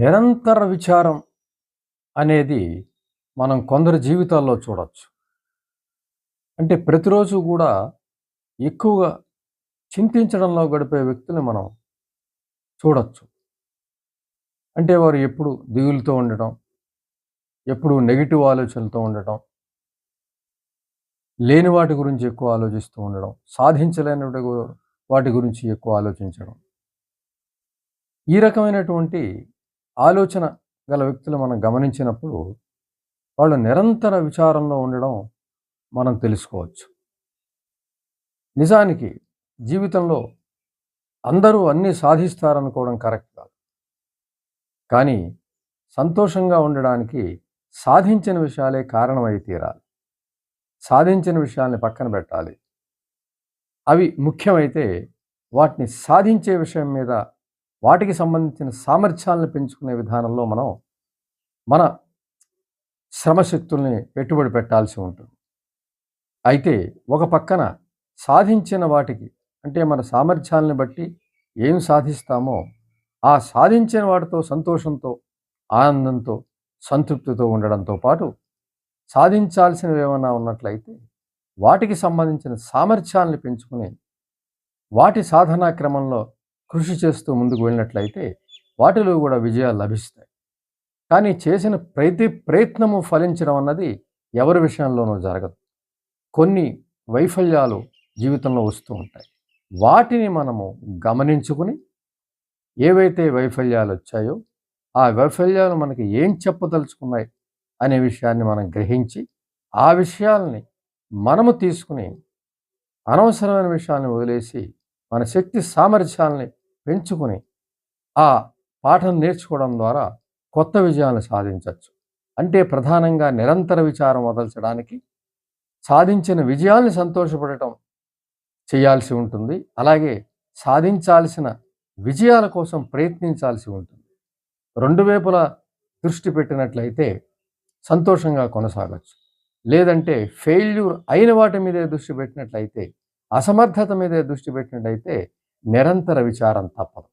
నిరంతర విచారం అనేది మనం కొందరి జీవితాల్లో చూడవచ్చు అంటే ప్రతిరోజు కూడా ఎక్కువగా చింతించడంలో గడిపే వ్యక్తుల్ని మనం చూడవచ్చు అంటే వారు ఎప్పుడు దిగులుతో ఉండటం, ఎప్పుడు నెగిటివ్ ఆలోచనలతో ఉండటం, లేని వాటి గురించి ఎక్కువ ఆలోచిస్తూ ఉండడం, సాధించలేని వాటి గురించి ఎక్కువ ఆలోచించడం. ఈ రకమైనటువంటి ఆలోచన గల వ్యక్తులు మనం గమనించినప్పుడు, వాళ్ళు నిరంతర విచారంలో ఉండడం మనం తెలుసుకోవచ్చు. నిజానికి జీవితంలో అందరూ అన్నీ సాధిస్తారనుకోవడం కరెక్ట్ కాదు. కానీ సంతోషంగా ఉండడానికి సాధించిన విషయాలే కారణమై తీరాలి. సాధించిన విషయాల్ని పక్కన పెట్టాలి. అవి ముఖ్యమైతే వాటిని సాధించే విషయం మీద వాటికి సంబంధించిన సామర్థ్యాలను పెంచుకునే విధానంలో మనం మన శ్రమశక్తుల్ని పెట్టుబడి పెట్టాల్సి ఉంటుంది. అయితే ఒక పక్కన సాధించిన వాటికి అంటే మన సామర్థ్యాలను బట్టి ఏం సాధిస్తామో ఆ సాధించిన వాటితో సంతోషంతో, ఆనందంతో, సంతృప్తితో ఉండడంతో పాటు సాధించాల్సినవి ఏమైనా ఉన్నట్లయితే వాటికి సంబంధించిన సామర్థ్యాలను పెంచుకుని వాటి సాధనా క్రమంలో కృషి చేస్తూ ముందుకు వెళ్ళినట్లయితే వాటిలో కూడా విజయాలు లభిస్తాయి. కానీ చేసిన ప్రతి ప్రయత్నము ఫలించడం అన్నది ఎవరి విషయంలోనూ జరగదు. కొన్ని వైఫల్యాలు జీవితంలో వస్తూ ఉంటాయి. వాటిని మనము గమనించుకుని ఏవైతే వైఫల్యాలు వచ్చాయో ఆ వైఫల్యాలు మనకి ఏం చెప్పదలుచుకున్నాయి అనే విషయాన్ని మనం గ్రహించి ఆ విషయాల్ని మనము తీసుకుని అనవసరమైన విషయాన్ని వదిలేసి మన శక్తి సామర్థ్యాలని పెంచుకుని ఆ పాఠం నేర్చుకోవడం ద్వారా కొత్త విజయాలను సాధించవచ్చు. అంటే ప్రధానంగా నిరంతర విచారం వదల్చడానికి సాధించిన విజయాల్ని సంతోషపడటం చేయాల్సి ఉంటుంది. అలాగే సాధించాల్సిన విజయాల కోసం ప్రయత్నించాల్సి ఉంటుంది. రెండు వైపులా దృష్టి పెట్టినట్లయితే సంతోషంగా కొనసాగచ్చు లేదంటే ఫెయిల్యూర్ అయిన వాటి మీదే దృష్టి పెట్టినట్లయితే, అసమర్థత మీదే దృష్టి పెట్టినట్లయితే నిరంతర విచారం తప్పదు.